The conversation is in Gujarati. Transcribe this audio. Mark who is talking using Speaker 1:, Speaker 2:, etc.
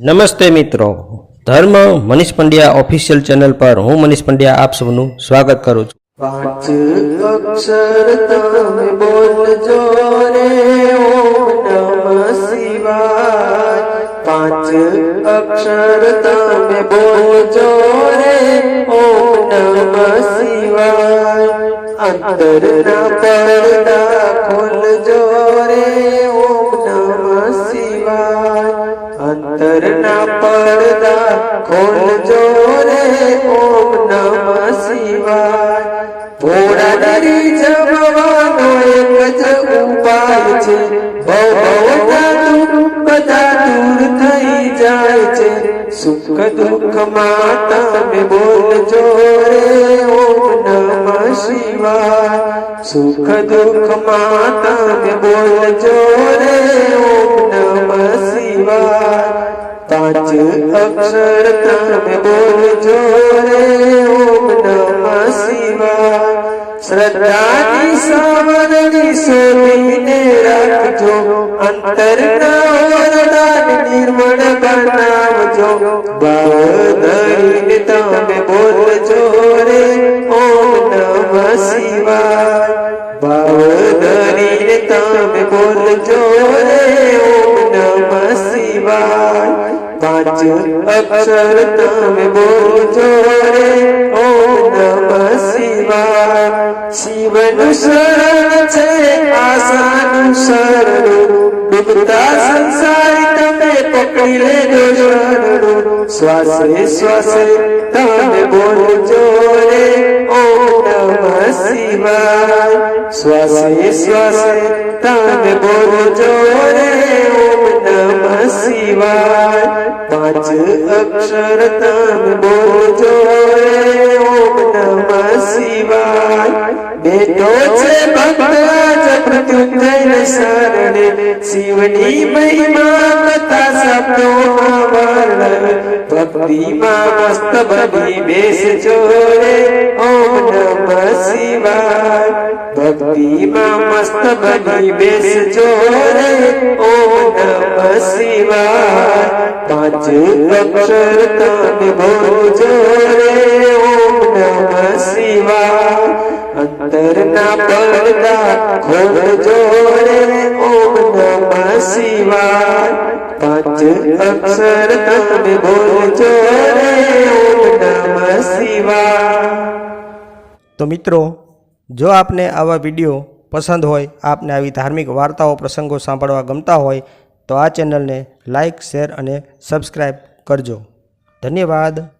Speaker 1: નમસ્તે મિત્રો. ધર્મ મનીષ પંડ્યા ઓફિશિયલ ચેનલ પર હું મનીષ પંડ્યા આપ સૌનું સ્વાગત કરું છું.
Speaker 2: પાંચ અક્ષર તમે બોલજો રે ઓમ નમ શિવાય. પાંચ અક્ષર તમે બોલજો રે ઓમ નમ શિવાય. અંતરના પડદા પડદા ખોલજો રે ઓમ નમઃ શિવાય. ભોળા ડરી જમવાનો એક જ ઉપાય છે. ભવના દુઃખ બધા દૂર થઈ જાય છે. સુખ દુઃખમાં તમે બોલજો રે ઓમ નમઃ શિવાય. સુખ દુઃખમાં તમે બોલજો રે ઓમ અક્ષર તમે બોલજો રે ઓમ નમઃ શિવાય શ્રદ્ધાની સાવરણી શોધીને રાખજો અંતરના ઓરડાને નિર્મળ બનાવજો ભાવ તમે બોલજો રે ઓમ નમઃ શિવાય ધરીને તમે બોલજો અક્ષર તમે બોલજો રે, ઓમ નમઃ શિવાય. શિવનું શરણ છે આશાનું શરણ. ડૂબતા સંસાર તમે પકડી લેજો શરણ. શ્વાસે શ્વાસે તમે બોલજો રે, ઓમ નમઃ શિવાય શ્વાસે શ્વાસે તમે બોલજો રે ઓમ નમઃ શિવાય પાંચ અક્ષર તમે બોલજો રે ઓમ નમઃ શિવાય બેટો છે ભક્ત જ મૃત્યુંજય શરણે શિવની મહિમા કથા શબ્દોમાં વર્ણન ભક્તિમાં મસ્ત બની બેસજો રે ઓમ નમ શિવાય. ભક્તિમાં મસ્ત બની બેસજો રે ઓમ નમ શિવાય. પાંચ અક્ષર તન બોલજો રે ઓમ નમઃ શિવાય. અંતરના પડદા ખોલજો રે ઓમ નમઃ શિવાય પાંચ અક્ષર તમે બોલજો રે નમઃ શિવાય.
Speaker 1: તો મિત્રો, જો આપને આવા વીડિયો પસંદ હોય, આપને આવી ધાર્મિક વાર્તાઓ, પ્રસંગો સાંભળવા ગમતા હોય, તો આ ચેનલને લાઇક શેર અને સબસ્ક્રાઈબ કરજો. ધન્યવાદ.